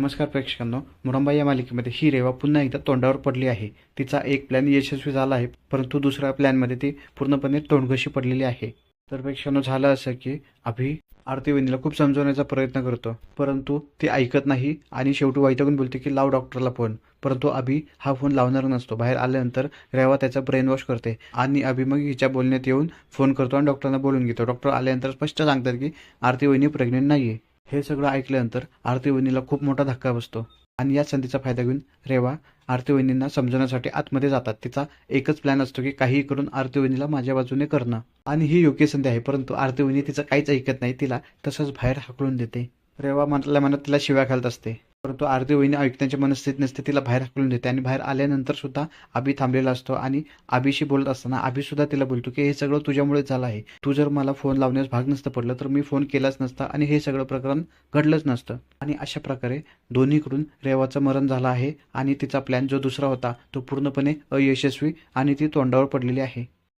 नमस्कार प्रेक्षकांनो मुरंबा या मालिकेमध्ये ही रेवा पुन्हा एकदा तोंडावर पडली आहे. तिचा एक प्लॅन यशस्वी झाला आहे परंतु दुसऱ्या प्लॅनमध्ये ती पूर्णपणे तोंडघशी पडलेली आहे. तर प्रेक्षकांनो झालं असं की अभि आरती वहिनीला खूप समजवण्याचा प्रयत्न करतो परंतु ती ऐकत नाही आणि शेवटी वैतागून बोलते की लाव डॉक्टरला फोन परंतु अभि हा फोन लावणार नसतो. बाहेर आल्यानंतर रेवा त्याचा ब्रेन वॉश करते आणि अभि मग हिच्या बोलण्यात येऊन फोन करतो आणि डॉक्टरांना बोलून घेतो. डॉक्टर आल्यानंतर स्पष्ट सांगतात की आरती वहिनी प्रेग्नेंट आहे हे सगळं ऐकल्यानंतर आरती वहिनीला खूप मोठा धक्का बसतो. आणि या संधीचा फायदा घेऊन रेवा आरती वहिनींना समजवण्यासाठी आतमध्ये जातात. तिचा एकच प्लॅन असतो की काहीही करून आरती वहिनीला माझ्या बाजूने करणं. आणि ही योग्य संधी आहे परंतु आरती वहिनी तिचं काहीच ऐकत नाही. तिला तसंच बाहेर हाकलून देते. रेवा मनातल्या मनात तिला शिव्या घालत असते. परंतु आरती वहिनी ऐकण्याची मनस्थित नसते तिला बाहेर हाकलून देते. आणि बाहेर आल्यानंतर सुद्धा आबी थांबलेला असतो आणि आबीशी बोलत असताना आबी सुद्धा तिला बोलतो की हे सगळं तुझ्यामुळे झालं आहे. तू जर मला फोन लावण्यास भाग नसतं पडलं तर मी फोन केलाच नसता आणि हे सगळं प्रकरण घडलंच नसतं. आणि अशा प्रकारे दोन्हीकडून रेवाचं मरण झालं आहे आणि तिचा प्लॅन जो दुसरा होता तो पूर्णपणे अयशस्वी आणि ती तोंडावर पडलेली आहे.